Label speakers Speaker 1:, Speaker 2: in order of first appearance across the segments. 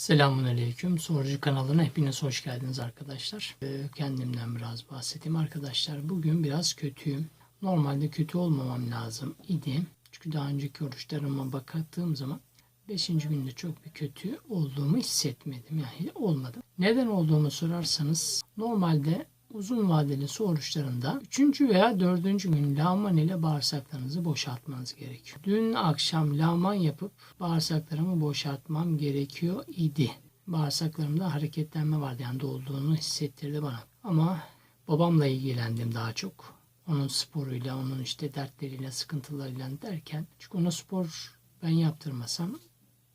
Speaker 1: Selamun Aleyküm. Sorucu kanalına hepiniz hoş geldiniz arkadaşlar. Ee, Kendimden biraz bahsedeyim arkadaşlar. Bugün biraz kötüyüm. Normalde kötü olmamam lazım idi. Çünkü daha önceki oruçlarıma baktığım zaman 5. günde çok bir kötü olduğumu hissetmedim. Yani olmadı. Neden olduğunu sorarsanız normalde uzun vadeli su oruçlarında 3. veya 4. gün lağman ile bağırsaklarınızı boşaltmanız gerekiyor. Dün akşam lağman yapıp bağırsaklarımı boşaltmam gerekiyor idi. Bağırsaklarımda hareketlenme vardı yani dolduğunu hissettirdi bana. Ama babamla ilgilendim daha çok. Onun sporuyla, onun işte dertleriyle, sıkıntılarıyla derken. Çünkü ona spor ben yaptırmasam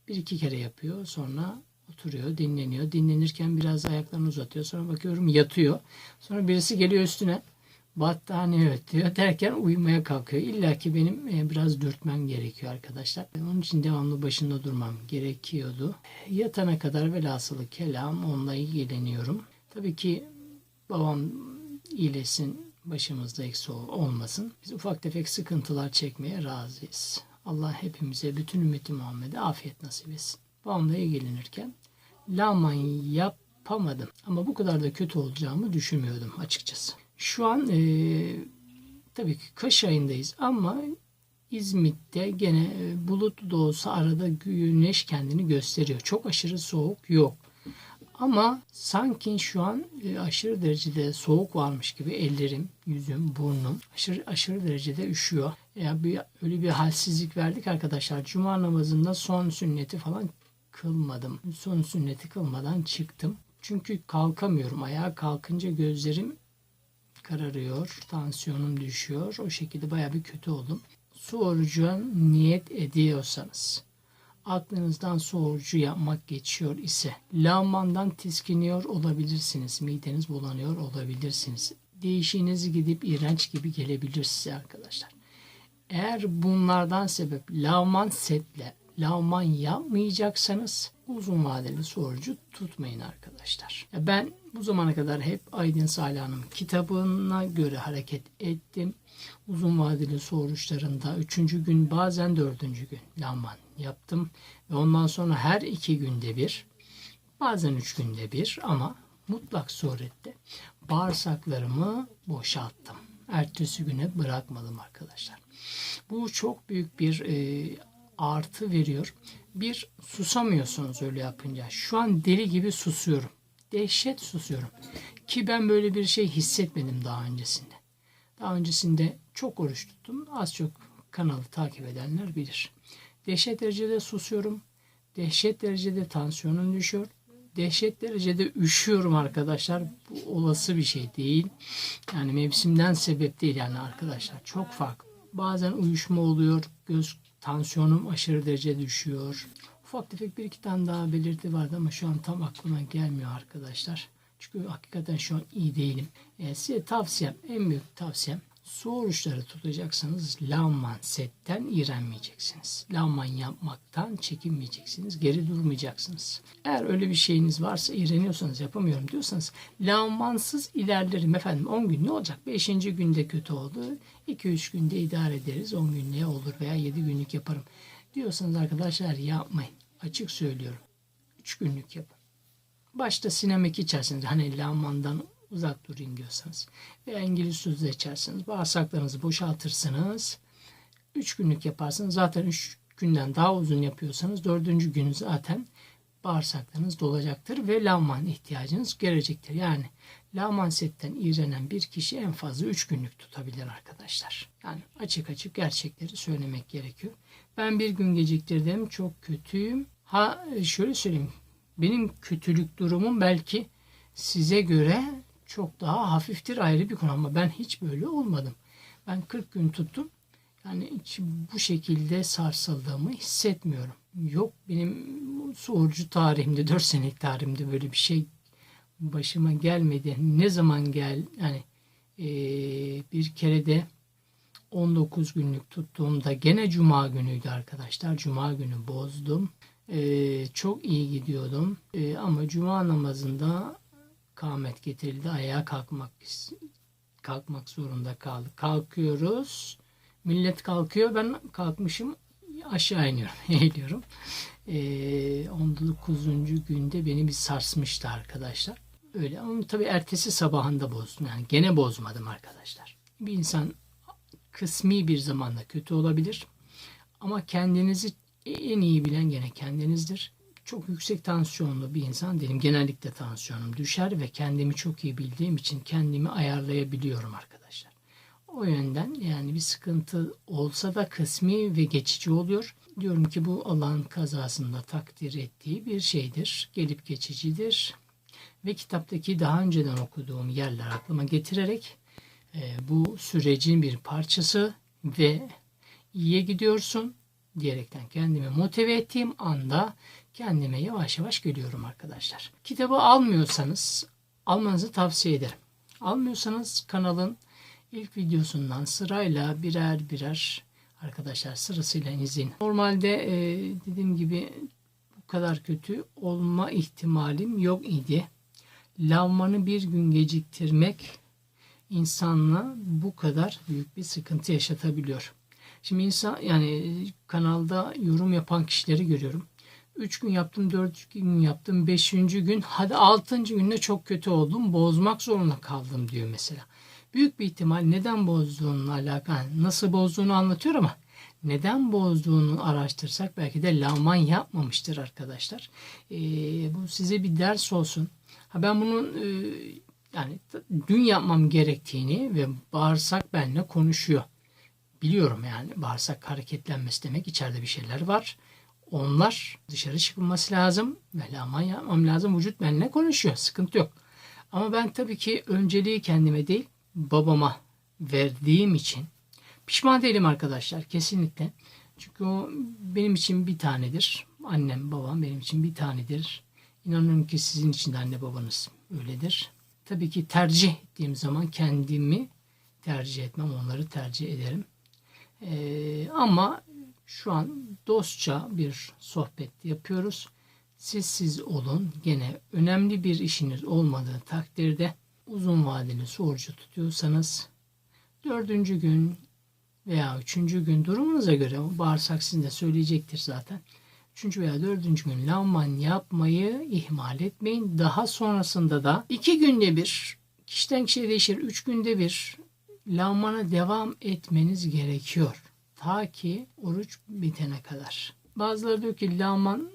Speaker 1: bir iki kere yapıyor. Sonra oturuyor, dinleniyor. Dinlenirken biraz ayaklarını uzatıyor. Sonra bakıyorum yatıyor. Sonra birisi geliyor üstüne. Battaniye ötüyor derken uyumaya kalkıyor. İlla ki benim e, biraz dürtmem gerekiyor arkadaşlar. Onun için devamlı başında durmam gerekiyordu. Yatana kadar velhasılı kelam onunla ilgileniyorum. Tabii ki babam iyileşsin, başımızda eksi ol- olmasın. Biz ufak tefek sıkıntılar çekmeye razıyız. Allah hepimize, bütün ümmeti Muhammed'e afiyet nasip etsin. Babamla ilgilenirken laman yapamadım. Ama bu kadar da kötü olacağımı düşünmüyordum açıkçası. Şu an eee, tabii ki kış ayındayız ama İzmit'te gene e, bulutlu da olsa arada güneş kendini gösteriyor. Çok aşırı soğuk yok. Ama sanki şu an e, aşırı derecede soğuk varmış gibi ellerim, yüzüm, burnum aşırı aşırı derecede üşüyor. Ya bir öyle bir halsizlik verdik arkadaşlar. Cuma namazında son sünneti falan kılmadım. Son sünneti kılmadan çıktım. Çünkü kalkamıyorum. Ayağa kalkınca gözlerim kararıyor, tansiyonum düşüyor. O şekilde baya bir kötü oldum. Su orucu niyet ediyorsanız, aklınızdan su orucu yapmak geçiyor ise, lağmandan tiskiniyor olabilirsiniz, mideniz bulanıyor olabilirsiniz. Değişiniz gidip iğrenç gibi gelebilir size arkadaşlar. Eğer bunlardan sebep lavman setle lavman yapmayacaksanız uzun vadeli su orucu tutmayın arkadaşlar. Ben bu zamana kadar hep Aydın Salih Hanım kitabına göre hareket ettim. Uzun vadeli su oruçlarında üçüncü gün bazen dördüncü gün lavman yaptım. Ve ondan sonra her iki günde bir bazen üç günde bir ama mutlak surette bağırsaklarımı boşalttım. Ertesi güne bırakmadım arkadaşlar. Bu çok büyük bir e, artı veriyor. Bir susamıyorsunuz öyle yapınca. Şu an deli gibi susuyorum. Dehşet susuyorum. Ki ben böyle bir şey hissetmedim daha öncesinde. Daha öncesinde çok oruç tuttum. Az çok kanalı takip edenler bilir. Dehşet derecede susuyorum. Dehşet derecede tansiyonum düşüyor. Dehşet derecede üşüyorum arkadaşlar. Bu olası bir şey değil. Yani mevsimden sebep değil yani arkadaşlar. Çok farklı. Bazen uyuşma oluyor. Göz tansiyonum aşırı derece düşüyor. Ufak tefek bir iki tane daha belirti vardı ama şu an tam aklıma gelmiyor arkadaşlar. Çünkü hakikaten şu an iyi değilim. E, size tavsiyem, en büyük tavsiyem su oruçları tutacaksanız lavman setten iğrenmeyeceksiniz. Lavman yapmaktan çekinmeyeceksiniz. Geri durmayacaksınız. Eğer öyle bir şeyiniz varsa iğreniyorsanız yapamıyorum diyorsanız lavmansız ilerlerim efendim 10 gün ne olacak? 5. günde kötü oldu. 2-3 günde idare ederiz. 10 gün ne olur veya 7 günlük yaparım. Diyorsanız arkadaşlar yapmayın. Açık söylüyorum. 3 günlük yapın. Başta sinemek içersiniz. Hani lavmandan uzak durayım diyorsanız. Veya İngiliz sözü içersiniz. Bağırsaklarınızı boşaltırsınız. 3 günlük yaparsınız. Zaten 3 günden daha uzun yapıyorsanız 4. günü zaten bağırsaklarınız dolacaktır ve lavman ihtiyacınız gelecektir. Yani lavman setten iğrenen bir kişi en fazla 3 günlük tutabilir arkadaşlar. Yani açık açık gerçekleri söylemek gerekiyor. Ben bir gün geciktirdim. Çok kötüyüm. Ha şöyle söyleyeyim. Benim kötülük durumum belki size göre çok daha hafiftir ayrı bir konu ama ben hiç böyle olmadım. Ben 40 gün tuttum. Yani hiç bu şekilde sarsıldığımı hissetmiyorum. Yok benim su orucu tarihimde 4 senelik tarihimde böyle bir şey başıma gelmedi. Ne zaman gel yani eee, bir kere de 19 günlük tuttuğumda gene cuma günüydü arkadaşlar. Cuma günü bozdum. Eee, çok iyi gidiyordum. Eee, ama cuma namazında kâhmet getirildi. Ayağa kalkmak kalkmak zorunda kaldık. Kalkıyoruz. Millet kalkıyor. Ben kalkmışım. aşağı iniyorum, eğiliyorum. Ee, 19. günde beni bir sarsmıştı arkadaşlar. Öyle ama tabii ertesi sabahında bozdum. Yani gene bozmadım arkadaşlar. Bir insan kısmi bir zamanda kötü olabilir. Ama kendinizi en iyi bilen gene kendinizdir. Çok yüksek tansiyonlu bir insan değilim. Genellikle tansiyonum düşer ve kendimi çok iyi bildiğim için kendimi ayarlayabiliyorum arkadaşlar. O yönden yani bir sıkıntı olsa da kısmi ve geçici oluyor. Diyorum ki bu Allah'ın kazasında takdir ettiği bir şeydir. Gelip geçicidir. Ve kitaptaki daha önceden okuduğum yerler aklıma getirerek e, bu sürecin bir parçası ve iyiye gidiyorsun diyerekten kendimi motive ettiğim anda kendime yavaş yavaş geliyorum arkadaşlar. Kitabı almıyorsanız almanızı tavsiye ederim. Almıyorsanız kanalın ilk videosundan sırayla birer birer arkadaşlar sırasıyla izleyin. Normalde e, dediğim gibi bu kadar kötü olma ihtimalim yok idi. Lavmanı bir gün geciktirmek insanla bu kadar büyük bir sıkıntı yaşatabiliyor. Şimdi insan yani kanalda yorum yapan kişileri görüyorum. 3 gün yaptım, 4 gün yaptım, 5. gün hadi 6. günde çok kötü oldum, bozmak zorunda kaldım diyor mesela. Büyük bir ihtimal neden bozduğunla alakalı, nasıl bozduğunu anlatıyor ama neden bozduğunu araştırsak belki de lavman yapmamıştır arkadaşlar. Ee, bu size bir ders olsun. Ha ben bunun e, yani dün yapmam gerektiğini ve bağırsak benimle konuşuyor. Biliyorum yani bağırsak hareketlenmesi demek içeride bir şeyler var. Onlar dışarı çıkılması lazım ve laman yapmam lazım. Vücut benimle konuşuyor. Sıkıntı yok. Ama ben tabii ki önceliği kendime değil babama verdiğim için pişman değilim arkadaşlar kesinlikle. Çünkü o benim için bir tanedir. Annem babam benim için bir tanedir. İnanıyorum ki sizin için de anne babanız öyledir. Tabii ki tercih ettiğim zaman kendimi tercih etmem, onları tercih ederim. Ee, ama şu an dostça bir sohbet yapıyoruz. Siz siz olun. Gene önemli bir işiniz olmadığı takdirde uzun vadeli sorucu tutuyorsanız dördüncü gün veya üçüncü gün durumunuza göre o bağırsak sizin de söyleyecektir zaten. Üçüncü veya dördüncü gün lavman yapmayı ihmal etmeyin. Daha sonrasında da iki günde bir, kişiden kişiye değişir, üç günde bir lavmana devam etmeniz gerekiyor. Ta ki oruç bitene kadar. Bazıları diyor ki lavman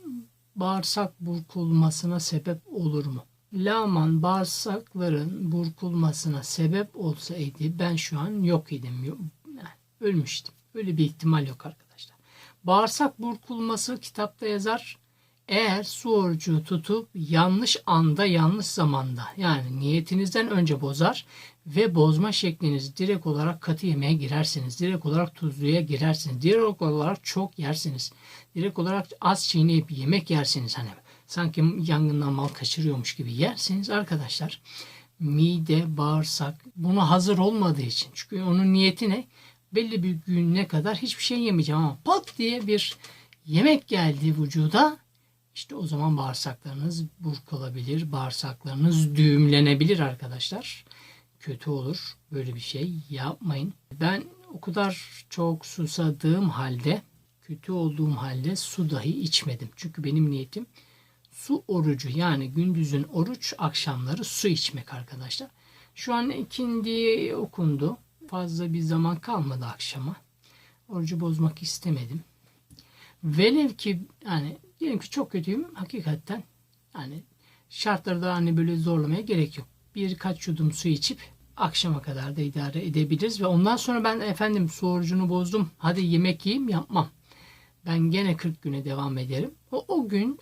Speaker 1: bağırsak burkulmasına sebep olur mu? Laman bağırsakların burkulmasına sebep olsaydı ben şu an yok idim. Ölmüştüm. Öyle bir ihtimal yok arkadaşlar. Bağırsak burkulması kitapta yazar. Eğer su orucu tutup yanlış anda yanlış zamanda yani niyetinizden önce bozar ve bozma şekliniz direkt olarak katı yemeğe girersiniz. Direkt olarak tuzluya girersiniz. Direkt olarak çok yersiniz. Direkt olarak az çiğneyip yemek yersiniz. Hani sanki yangından mal kaçırıyormuş gibi yerseniz arkadaşlar mide, bağırsak buna hazır olmadığı için. Çünkü onun niyeti ne? Belli bir güne kadar hiçbir şey yemeyeceğim ama pat diye bir yemek geldi vücuda işte o zaman bağırsaklarınız burkulabilir, bağırsaklarınız düğümlenebilir arkadaşlar. Kötü olur. Böyle bir şey yapmayın. Ben o kadar çok susadığım halde, kötü olduğum halde su dahi içmedim. Çünkü benim niyetim su orucu yani gündüzün oruç akşamları su içmek arkadaşlar. Şu an ikindi okundu. Fazla bir zaman kalmadı akşama. Orucu bozmak istemedim. Velev ki yani diyelim ki çok kötüyüm hakikaten yani şartları da hani böyle zorlamaya gerek yok. Birkaç yudum su içip akşama kadar da idare edebiliriz ve ondan sonra ben efendim su orucunu bozdum hadi yemek yiyeyim yapmam. Ben gene 40 güne devam ederim. O, o gün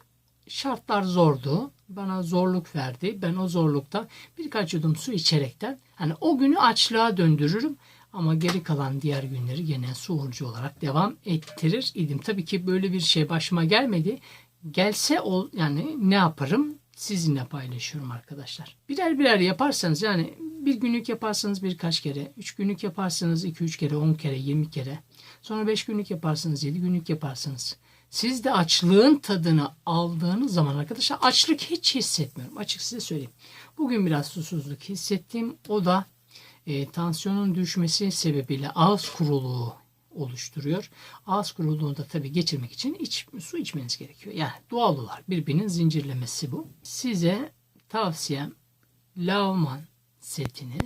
Speaker 1: şartlar zordu. Bana zorluk verdi. Ben o zorlukta birkaç yudum su içerekten hani o günü açlığa döndürürüm. Ama geri kalan diğer günleri gene su orucu olarak devam ettirir idim. Tabii ki böyle bir şey başıma gelmedi. Gelse ol yani ne yaparım? Sizinle paylaşıyorum arkadaşlar. Birer birer yaparsanız yani bir günlük yaparsanız birkaç kere, üç günlük yaparsanız iki üç kere, on kere, yirmi kere. Sonra beş günlük yaparsanız, yedi günlük yaparsanız. Siz de açlığın tadını aldığınız zaman arkadaşlar açlık hiç hissetmiyorum. Açık size söyleyeyim. Bugün biraz susuzluk hissettim. O da e, tansiyonun düşmesi sebebiyle ağız kuruluğu oluşturuyor. Ağız kuruluğunu da tabii geçirmek için iç, su içmeniz gerekiyor. Yani doğal olarak birbirinin zincirlemesi bu. Size tavsiyem lavman setini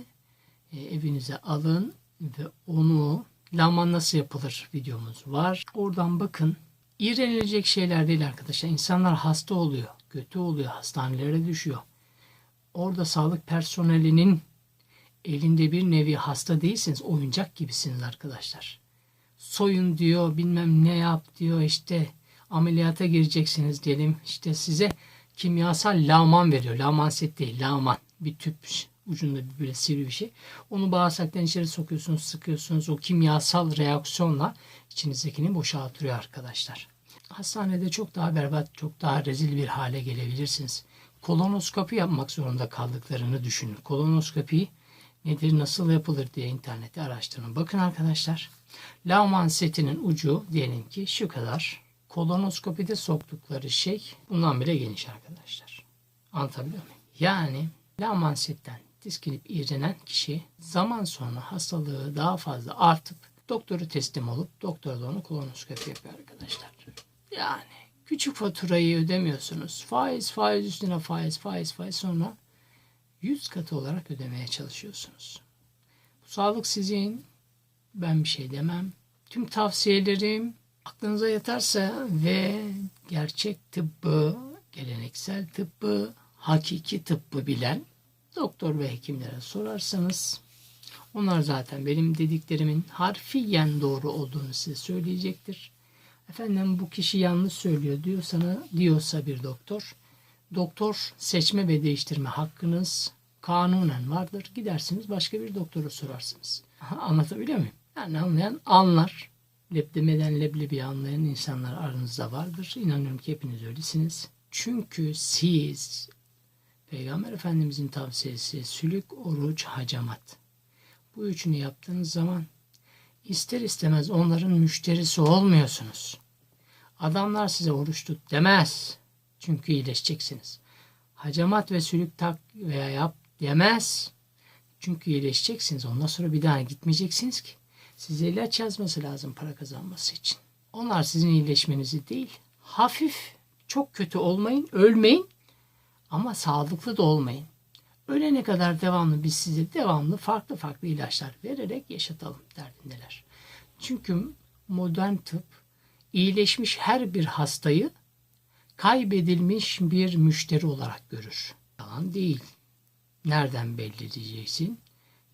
Speaker 1: e, evinize alın ve onu lavman nasıl yapılır videomuz var. Oradan bakın. İğrenilecek şeyler değil arkadaşlar. İnsanlar hasta oluyor, kötü oluyor, hastanelere düşüyor. Orada sağlık personelinin elinde bir nevi hasta değilsiniz. Oyuncak gibisiniz arkadaşlar. Soyun diyor, bilmem ne yap diyor işte ameliyata gireceksiniz diyelim. İşte size kimyasal lavman veriyor. Lavman set değil, lavman. Bir tüp ucunda bir böyle sivri bir şey. Onu bağırsaktan içeri sokuyorsunuz, sıkıyorsunuz. O kimyasal reaksiyonla içinizdekini boşaltıyor arkadaşlar. Hastanede çok daha berbat, çok daha rezil bir hale gelebilirsiniz. Kolonoskopi yapmak zorunda kaldıklarını düşünün. Kolonoskopi nedir, nasıl yapılır diye internette araştırın. Bakın arkadaşlar, Lavman setinin ucu diyelim ki şu kadar. Kolonoskopide soktukları şey bundan bile geniş arkadaşlar. Anlatabiliyor muyum? Yani Lavman setten diskinip iğrenen kişi zaman sonra hastalığı daha fazla artıp doktoru teslim olup doktor da onu kolonoskopi yapıyor arkadaşlar. Yani küçük faturayı ödemiyorsunuz. Faiz faiz üstüne faiz faiz faiz sonra 100 katı olarak ödemeye çalışıyorsunuz. Bu sağlık sizin. Ben bir şey demem. Tüm tavsiyelerim aklınıza yatarsa ve gerçek tıbbı, geleneksel tıbbı, hakiki tıbbı bilen doktor ve hekimlere sorarsanız onlar zaten benim dediklerimin harfiyen doğru olduğunu size söyleyecektir. Efendim bu kişi yanlış söylüyor diyorsa, diyorsa bir doktor, doktor seçme ve değiştirme hakkınız kanunen vardır. Gidersiniz başka bir doktora sorarsınız. Anlatabiliyor muyum? Yani anlayan anlar. Leblemeden leblebi anlayan insanlar aranızda vardır. İnanıyorum ki hepiniz öylesiniz. Çünkü siz Peygamber Efendimizin tavsiyesi sülük, oruç, hacamat. Bu üçünü yaptığınız zaman ister istemez onların müşterisi olmuyorsunuz. Adamlar size oruç tut demez. Çünkü iyileşeceksiniz. Hacamat ve sülük tak veya yap demez. Çünkü iyileşeceksiniz. Ondan sonra bir daha gitmeyeceksiniz ki. Size ilaç yazması lazım para kazanması için. Onlar sizin iyileşmenizi değil, hafif, çok kötü olmayın, ölmeyin ama sağlıklı da olmayın. Ölene kadar devamlı biz size devamlı farklı farklı ilaçlar vererek yaşatalım derdindeler. Çünkü modern tıp iyileşmiş her bir hastayı kaybedilmiş bir müşteri olarak görür. Yalan değil. Nereden belli diyeceksin?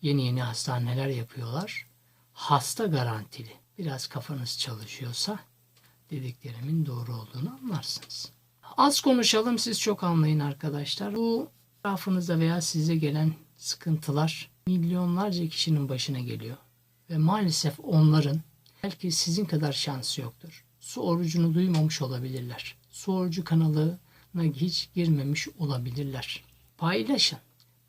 Speaker 1: Yeni yeni hastaneler yapıyorlar. Hasta garantili. Biraz kafanız çalışıyorsa dediklerimin doğru olduğunu anlarsınız. Az konuşalım siz çok anlayın arkadaşlar. Bu etrafınızda veya size gelen sıkıntılar milyonlarca kişinin başına geliyor. Ve maalesef onların belki sizin kadar şansı yoktur. Su orucunu duymamış olabilirler. Su orucu kanalına hiç girmemiş olabilirler. Paylaşın.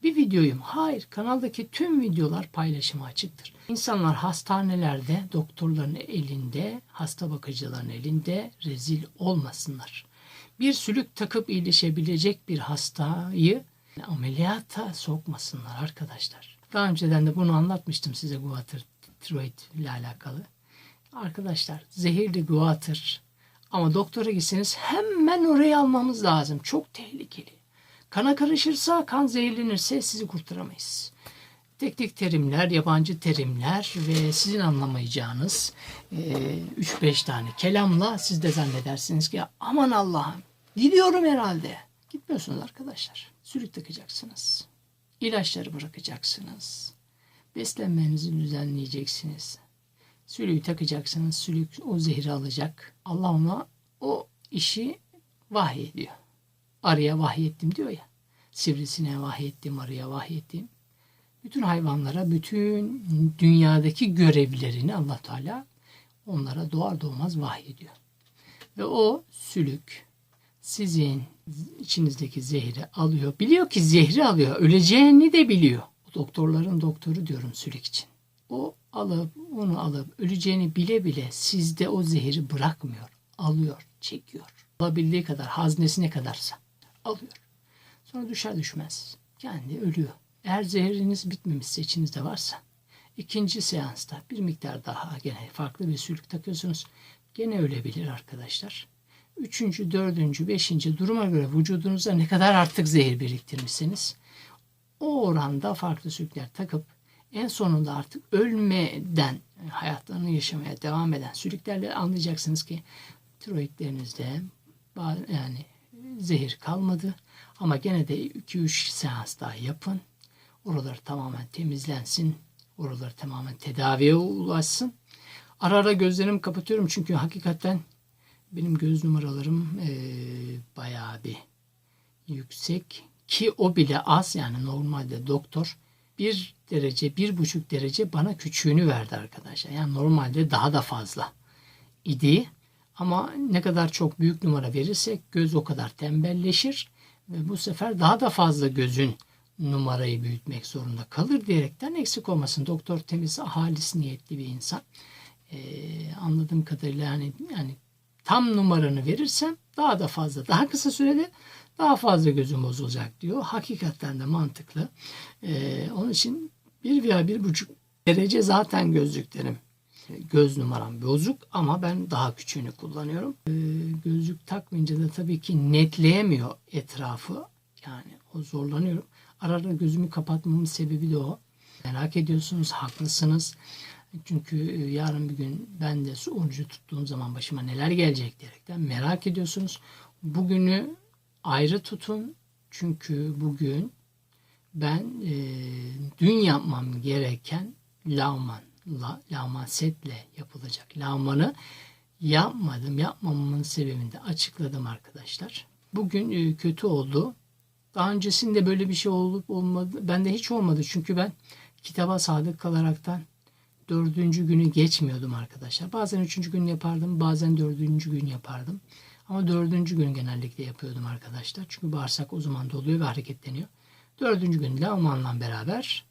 Speaker 1: Bir videoyum. Hayır, kanaldaki tüm videolar paylaşıma açıktır. İnsanlar hastanelerde, doktorların elinde, hasta bakıcıların elinde rezil olmasınlar. Bir sülük takıp iyileşebilecek bir hastayı ameliyata sokmasınlar arkadaşlar. Daha önceden de bunu anlatmıştım size guatr tiroid ile alakalı. Arkadaşlar zehirli guatr ama doktora gitseniz hemen oraya almamız lazım. Çok tehlikeli. Kana karışırsa, kan zehirlenirse sizi kurtaramayız. Teknik terimler, yabancı terimler ve sizin anlamayacağınız 3-5 e, tane kelamla siz de zannedersiniz ki aman Allah'ım gidiyorum herhalde. Gitmiyorsunuz arkadaşlar. Sülük takacaksınız. İlaçları bırakacaksınız. Beslenmenizi düzenleyeceksiniz. Sülüğü takacaksınız. Sülük o zehri alacak. Allah ona o işi vahyediyor. Arıya vahyettim diyor ya. Sivrisine vahyettim, arıya vahyettim. Bütün hayvanlara, bütün dünyadaki görevlerini allah Teala onlara doğar doğmaz vahyediyor. Ve o sülük sizin içinizdeki zehri alıyor. Biliyor ki zehri alıyor. Öleceğini de biliyor. Doktorların doktoru diyorum sülük için. O alıp onu alıp öleceğini bile bile sizde o zehri bırakmıyor. Alıyor, çekiyor. Alabildiği kadar, haznesine kadarsa alıyor. Sonra düşer düşmez kendi ölüyor. Eğer zehriniz bitmemişse içinizde varsa İkinci seansta bir miktar daha gene farklı bir sülük takıyorsunuz. Gene ölebilir arkadaşlar. Üçüncü, dördüncü, beşinci duruma göre vücudunuza ne kadar artık zehir biriktirmişsiniz. O oranda farklı sülükler takıp en sonunda artık ölmeden hayatlarını yaşamaya devam eden sülüklerle anlayacaksınız ki tiroidlerinizde yani zehir kalmadı. Ama gene de 2-3 seans daha yapın. Oralar tamamen temizlensin. Oralar tamamen tedaviye ulaşsın. Ara ara gözlerimi kapatıyorum çünkü hakikaten benim göz numaralarım eee bayağı bir yüksek ki o bile az yani normalde doktor bir derece bir buçuk derece bana küçüğünü verdi arkadaşlar. Yani normalde daha da fazla idi. Ama ne kadar çok büyük numara verirsek göz o kadar tembelleşir ve bu sefer daha da fazla gözün numarayı büyütmek zorunda kalır diyerekten eksik olmasın. Doktor temiz, halis niyetli bir insan. Ee, anladığım kadarıyla yani, yani tam numaranı verirsem daha da fazla, daha kısa sürede daha fazla gözüm bozulacak diyor. Hakikaten de mantıklı. Ee, onun için bir veya bir buçuk derece zaten gözlüklerim göz numaram bozuk ama ben daha küçüğünü kullanıyorum. Ee, gözlük takmayınca da tabii ki netleyemiyor etrafı. Yani o zorlanıyorum. Ara ara gözümü kapatmamın sebebi de o. Merak ediyorsunuz, haklısınız. Çünkü e, yarın bir gün ben de su orucu tuttuğum zaman başıma neler gelecek diyerekten merak ediyorsunuz. Bugünü ayrı tutun. Çünkü bugün ben e, dün yapmam gereken lavman, la, lavman setle yapılacak lavmanı yapmadım. Yapmamamın sebebini de açıkladım arkadaşlar. Bugün e, kötü oldu. Daha öncesinde böyle bir şey olup olmadı. Bende hiç olmadı çünkü ben kitaba sadık kalaraktan dördüncü günü geçmiyordum arkadaşlar. Bazen üçüncü gün yapardım, bazen dördüncü gün yapardım. Ama dördüncü gün genellikle yapıyordum arkadaşlar. Çünkü bağırsak o zaman doluyor ve hareketleniyor. Dördüncü gün lavmanla beraber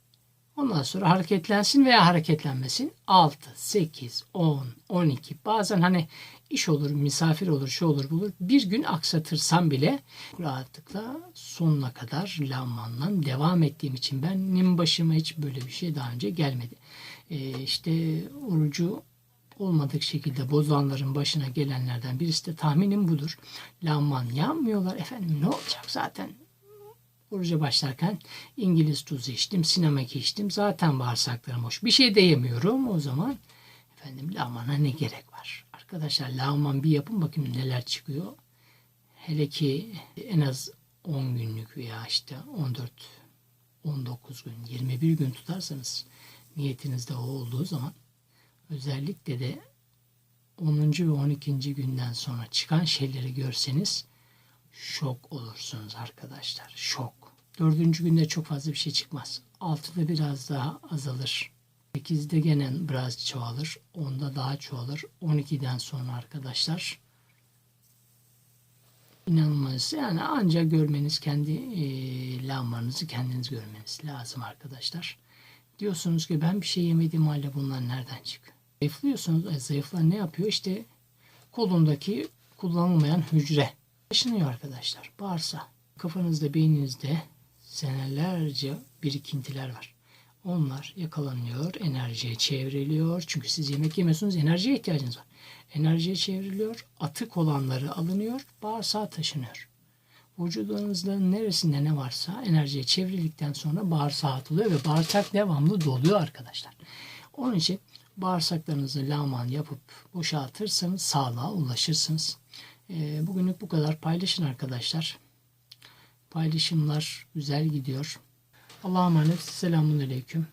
Speaker 1: ondan sonra hareketlensin veya hareketlenmesin. 6, 8, 10, 12 bazen hani iş olur, misafir olur, şu olur, bulur. Bir gün aksatırsam bile rahatlıkla sonuna kadar lavmanla devam ettiğim için benim başıma hiç böyle bir şey daha önce gelmedi. Ee, işte orucu olmadık şekilde bozanların başına gelenlerden birisi de tahminim budur. Lavman yanmıyorlar. Efendim ne olacak zaten oruca başlarken İngiliz tuzu içtim, sinemak içtim. Zaten bağırsaklarım hoş. Bir şey de yemiyorum. O zaman efendim lavmana ne gerek var? Arkadaşlar lavman bir yapın bakayım neler çıkıyor. Hele ki en az 10 günlük veya işte 14 19 gün, 21 gün tutarsanız niyetinizde o olduğu zaman özellikle de 10. ve 12. günden sonra çıkan şeyleri görseniz şok olursunuz arkadaşlar. Şok. Dördüncü günde çok fazla bir şey çıkmaz. Altıda biraz daha azalır. 8'de gene biraz çoğalır. 10'da daha çoğalır. 12'den sonra arkadaşlar inanılmaz. Yani ancak görmeniz kendi e, lavmanızı kendiniz görmeniz lazım arkadaşlar. Diyorsunuz ki ben bir şey yemediğim halde bunlar nereden çık? Zayıflıyorsunuz. E, zayıflar ne yapıyor? İşte kolundaki kullanılmayan hücre taşınıyor arkadaşlar. Bağırsa kafanızda beyninizde senelerce birikintiler var. Onlar yakalanıyor, enerjiye çevriliyor. Çünkü siz yemek yemiyorsunuz, enerjiye ihtiyacınız var. Enerjiye çevriliyor, atık olanları alınıyor, bağırsağa taşınıyor. Vücudunuzda neresinde ne varsa enerjiye çevrildikten sonra bağırsağa atılıyor ve bağırsak devamlı doluyor arkadaşlar. Onun için bağırsaklarınızı lağman yapıp boşaltırsanız sağlığa ulaşırsınız. E, bugünlük bu kadar. Paylaşın arkadaşlar. Paylaşımlar güzel gidiyor. Allah'a emanet. Selamun Aleyküm.